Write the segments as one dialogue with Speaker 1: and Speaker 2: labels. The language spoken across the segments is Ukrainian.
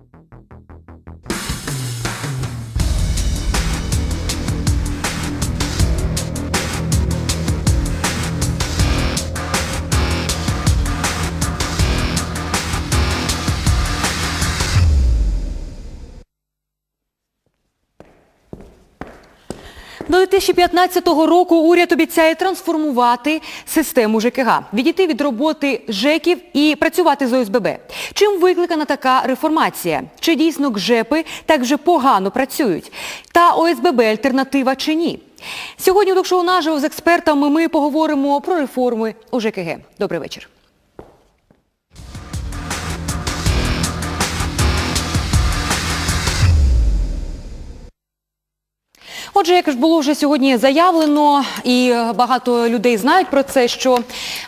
Speaker 1: Thank you. До 2015 року уряд обіцяє трансформувати систему ЖКГ, відійти від роботи ЖЕКів і працювати з ОСББ. Чим викликана така реформація? Чи дійсно ГЖЕПи так вже погано працюють? Та ОСББ альтернатива чи ні? Сьогодні у ток-шоу наживо з експертами ми поговоримо про реформи у ЖКГ. Добрий вечір. Отже, як ж було вже сьогодні заявлено, і багато людей знають про це, що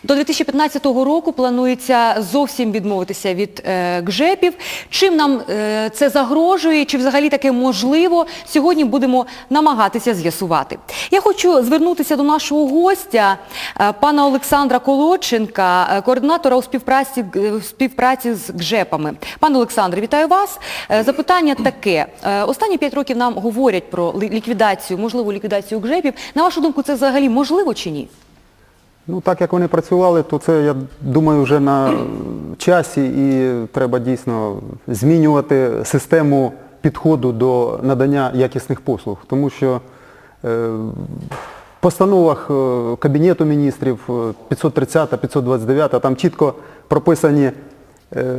Speaker 1: до 2015 року планується зовсім відмовитися від е, ГЖЕПів. Чим нам е, це загрожує, чи взагалі таке можливо, сьогодні будемо намагатися з'ясувати. Я хочу звернутися до нашого гостя, е, пана Олександра Колодченка, е, координатора у співпраці, е, співпраці з ГЖЕПами. Пане Олександре, вітаю вас. Е, Запитання таке. Е, Останні п'ять років нам говорять про ли- ліквідацію, можливу ліквідацію ГЖЕПів. На вашу думку, це взагалі можливо чи ні?
Speaker 2: Ну, так як вони працювали, то це, я думаю, вже на часі і треба дійсно змінювати систему підходу до надання якісних послуг. Тому що е, в постановах е, Кабінету міністрів е, 530, 529, там чітко прописані е,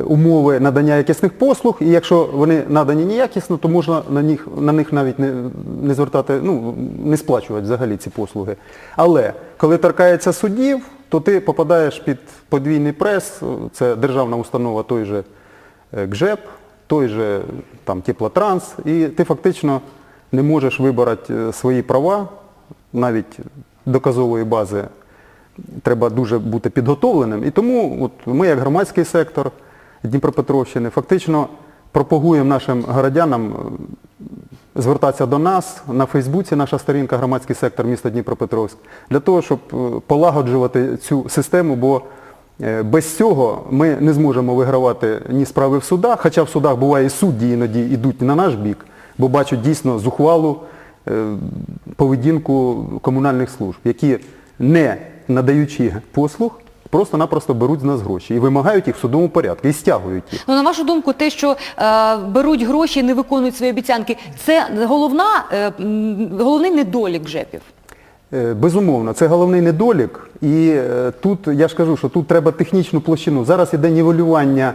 Speaker 2: умови надання якісних послуг, і якщо вони надані неякісно, то можна на них, на них навіть не, не звертати, ну, не сплачувати взагалі ці послуги. Але коли торкається судів, то ти попадаєш під подвійний прес, це державна установа той же е, ГЖЕП, той же там, Теплотранс, і ти фактично не можеш вибороти е, свої права, навіть доказової бази треба дуже бути підготовленим. І тому от ми, як громадський сектор Дніпропетровщини, фактично пропагуємо нашим городянам е, звертатися до нас на Фейсбуці, наша сторінка громадський сектор міста Дніпропетровськ, для того, щоб е, полагоджувати цю систему, бо е, без цього ми не зможемо вигравати ні справи в судах, хоча в судах буває і судді іноді йдуть на наш бік, бо бачать дійсно зухвалу поведінку комунальних служб, які не надаючи послуг, просто-напросто беруть з нас гроші і вимагають їх в судовому порядку, і стягують їх.
Speaker 1: Ну, на вашу думку, те, що е, беруть гроші і не виконують свої обіцянки, це головна, е, головний недолік ЖЕПів?
Speaker 2: Е, Безумовно, це головний недолік. І е, тут, я ж кажу, що тут треба технічну площину. Зараз іде нівелювання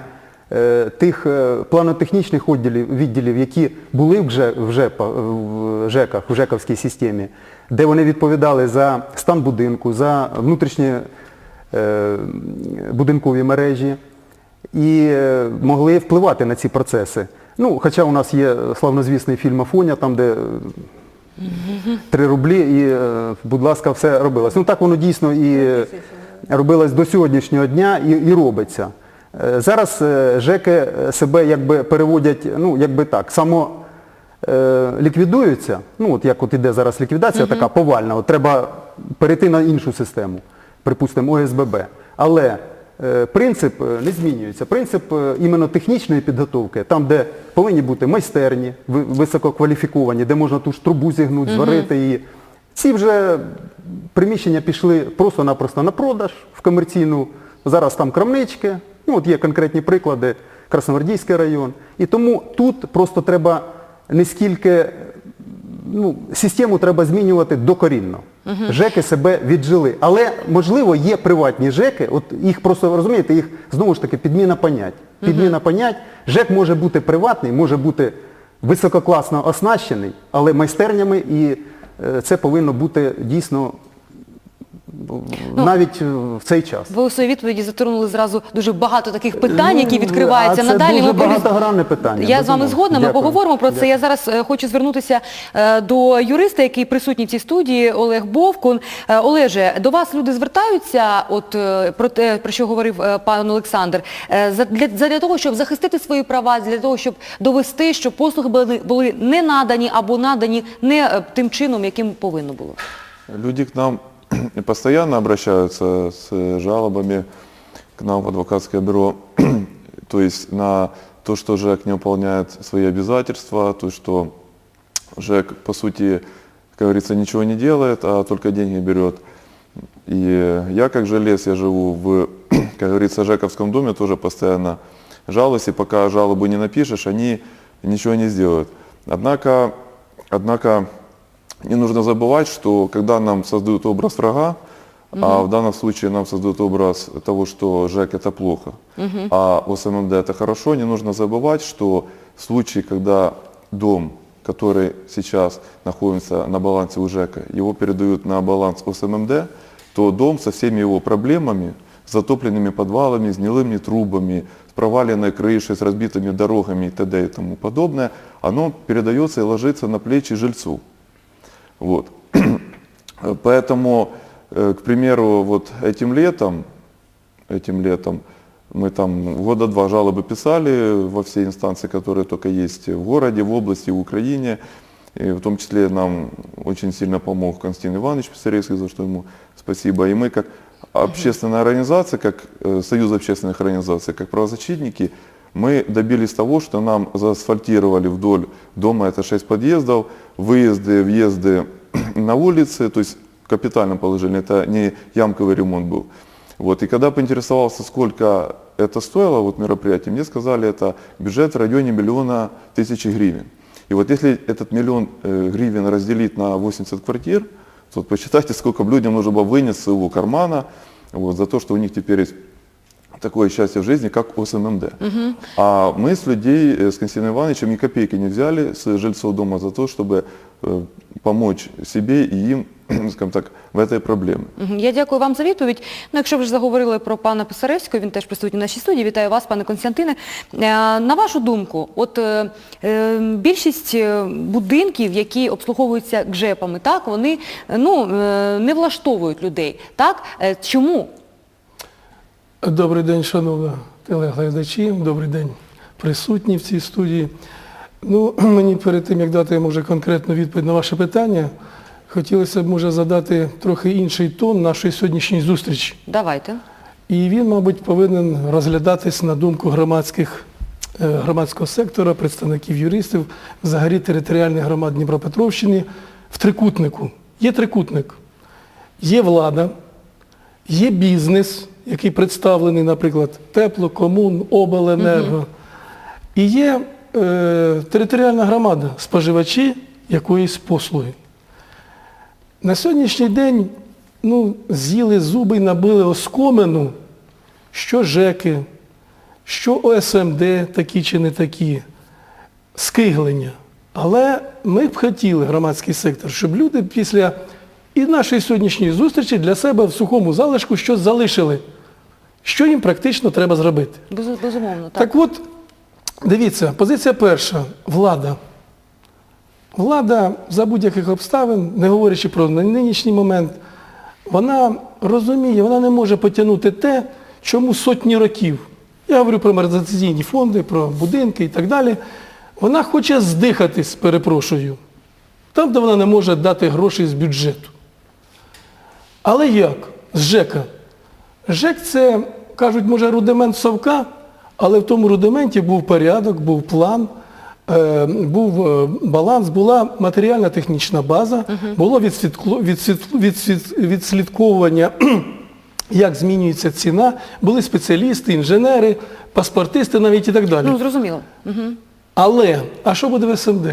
Speaker 2: тих е, планотехнічних відділів, відділів, які були вже в, ЖЕПа, в ЖЕКах, в ЖЕКовській системі, де вони відповідали за стан будинку, за внутрішні е, будинкові мережі і е, могли впливати на ці процеси. Ну, хоча у нас є славнозвісний фільм Афоня, там, де Три рублі і, е, будь ласка, все робилось. Ну так воно дійсно і робилось до сьогоднішнього дня і, і робиться. Е, Зараз е, ЖЕКи е, себе якби переводять, ну якби так, само ліквідуються, ну от як от іде зараз ліквідація така повальна, от треба перейти на іншу систему, припустимо, ОСББ. Але принцип не змінюється. Принцип іменно технічної підготовки, там, де повинні бути майстерні, висококваліфіковані, де можна ту ж трубу зігнути, зварити її. Ці вже приміщення пішли просто-напросто на продаж в комерційну. Зараз там крамнички, ну от є конкретні приклади, Красногвардійський район. І тому тут просто треба не скільки ну, систему треба змінювати докорінно. ЖЕКи себе віджили. Але, можливо, є приватні ЖЕКи, от їх просто, розумієте, їх знову ж таки підміна понять. Підміна понять. ЖЕК може бути приватний, може бути висококласно оснащений, але майстернями і е, це повинно бути дійсно ну, навіть е, в цей час.
Speaker 1: Ви у своїй відповіді затронули зразу дуже багато таких питань, які
Speaker 2: Ну,
Speaker 1: відкриваються
Speaker 2: а це
Speaker 1: надалі.
Speaker 2: дуже
Speaker 1: Ми
Speaker 2: багатогранне питання,
Speaker 1: Я з вами згодна, ми поговоримо про це.
Speaker 2: Дякую.
Speaker 1: Я зараз е, хочу звернутися е, до юриста, який присутній в цій студії, Олег Бовкун. Е, Олеже, до вас люди звертаються, от е, про те, про що говорив е, пан Олександр, е, для, для того, щоб захистити свої права, для того, щоб довести, що послуги були, були не надані або надані не е, тим чином, яким повинно було.
Speaker 3: Люди к нам постоянно обращаются с жалобами к нам в адвокатское бюро, то есть на то, что ЖЭК не выполняет свои обязательства, то, что ЖЭК, по сути, как говорится, ничего не делает, а только деньги берет. И я, как желез, я живу в, как говорится, ЖЭКовском доме, тоже постоянно жалуюсь, и пока жалобу не напишешь, они ничего не сделают. Однако, однако не нужно забывать, что когда нам создают образ врага, а в данном случае нам создают образ того, что ЖЭК это плохо, а ОСММД это хорошо, не нужно забывать, что в случае, когда дом, который сейчас находится на балансе у ЖЭКа, его передают на баланс ОСММД, то дом со всеми его проблемами, с затопленными подвалами, с гнилыми трубами, с проваленной крышей, с разбитыми дорогами и т.д. и тому подобное, оно передается и ложится на плечи жильцу. Вот. Поэтому, э, к примеру, вот этим летом, этим летом мы там года два жалобы писали во все инстанции, которые только есть в городе, в области, в Украине. И в том числе нам очень сильно помог Константин Иванович Писаревский, за что ему спасибо. И мы как общественная организация, как э, Союз общественных организаций, как правозащитники, мы добились того, что нам заасфальтировали вдоль дома, это 6 подъездов, выезды, въезды на улице, то есть капитально положили, это не ямковый ремонт был. Вот, и когда поинтересовался, сколько это стоило, вот мероприятие, мне сказали, это бюджет в районе миллиона тысячи гривен. И вот если этот миллион э, гривен разделить на 80 квартир, то вот посчитайте, сколько людям нужно было вынести своего кармана вот, за то, что у них теперь есть такое счастье в жизни, как ОСММД. А мы с людей, э, с Константином Ивановичем ни копейки не взяли с жильцов дома за то, чтобы э, помочь себе и им, скажем так, в этой проблеме.
Speaker 1: Мгм. Я дякую вам за відповідь. Ну, якщо ви ж заговорили про пана Писаревського, він теж присутній в нашій студії. Вітаю вас, пане Константине. Е, На вашу думку, от е, е, більшість е, будинків, які обслуговуються ГЖЕПами, так, вони е, ну, е, не влаштовують людей. Так? Е, Чому?
Speaker 4: Добрий день, шановні телеглядачі, добрий день присутні в цій студії. Ну, мені перед тим, як дати може конкретну відповідь на ваше питання, хотілося б може задати трохи інший тон нашої сьогоднішньої зустрічі.
Speaker 1: Давайте.
Speaker 4: І він, мабуть, повинен розглядатись на думку громадських, е, громадського сектора, представників юристів, взагалі територіальних громад Дніпропетровщини в трикутнику. Є трикутник, є влада, є бізнес, який представлений, наприклад, тепло, комун, обленерго. І є е, територіальна громада, споживачі якоїсь послуги. На сьогоднішній день ну, з'їли зуби і набили оскомину, що ЖЕКи, що ОСМД такі чи не такі, скиглення. Але ми б хотіли, громадський сектор, щоб люди після і нашої сьогоднішньої зустрічі для себе в сухому залишку щось залишили, що їм практично треба зробити.
Speaker 1: Без- Безумовно, так.
Speaker 4: Так от, дивіться, позиція перша влада. Влада за будь-яких обставин, не говорячи про нинішній момент, вона розуміє, вона не може потягнути те, чому сотні років. Я говорю про амортизаційні фонди, про будинки і так далі. Вона хоче здихатись, перепрошую, там, де вона не може дати гроші з бюджету. Але як? З ЖЕКа. ЖЕК це, кажуть, може, рудимент совка, але в тому рудименті був порядок, був план, е, був е, баланс, була матеріальна технічна база, було відслідковування, як змінюється ціна, були спеціалісти, інженери, паспортисти навіть і так далі.
Speaker 1: Ну, зрозуміло.
Speaker 4: Але, а що буде в СМД?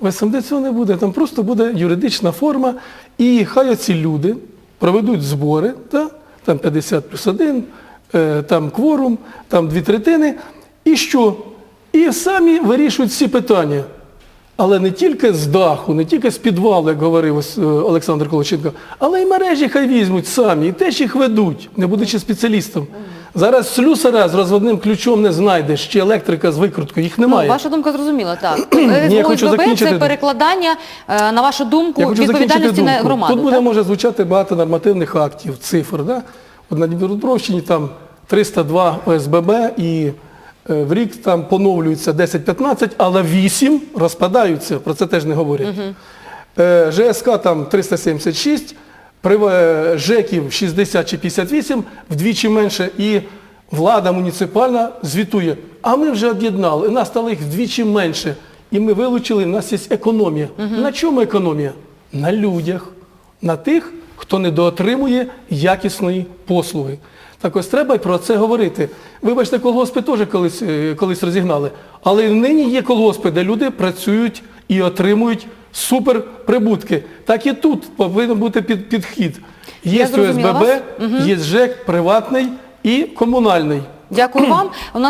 Speaker 4: В СМД цього не буде, там просто буде юридична форма, і хай оці люди проведуть збори, та, там 50 плюс 1, е, там кворум, там дві третини, і що? І самі вирішують всі питання. Але не тільки з даху, не тільки з підвалу, як говорив е, Олександр Колоченко, але й мережі хай візьмуть самі, і теж їх ведуть, не будучи спеціалістом. Зараз слюсаря з розводним ключом не знайдеш, чи електрика з викруткою, їх немає.
Speaker 1: Ну, ваша думка зрозуміла, так.
Speaker 4: я хочу закінчити.
Speaker 1: це перекладання, е, на вашу думку,
Speaker 4: Я хочу
Speaker 1: відповідальності на громаду.
Speaker 4: Тут буде
Speaker 1: так?
Speaker 4: може звучати багато нормативних актів, цифр. Да? На Дніпропетровщині там 302 ОСББ і е, в рік там поновлюється 10-15, але 8 розпадаються, про це теж не говорять. Е, ЖСК там 376, е, ЖЕКів 60 чи 58, вдвічі менше. І влада муніципальна звітує, а ми вже об'єднали, у нас стало їх вдвічі менше. І ми вилучили, у нас є економія. На чому економія? На людях, на тих, хто недоотримує якісної послуги. Так ось треба про це говорити. Вибачте, колгоспи теж колись, е, колись розігнали. Але нині є колгоспи, де люди працюють і отримують суперприбутки. Так і тут повинен бути під, підхід. Є ОСББ,
Speaker 1: вас.
Speaker 4: є ЖЕК, приватний і комунальний.
Speaker 1: Дякую вам.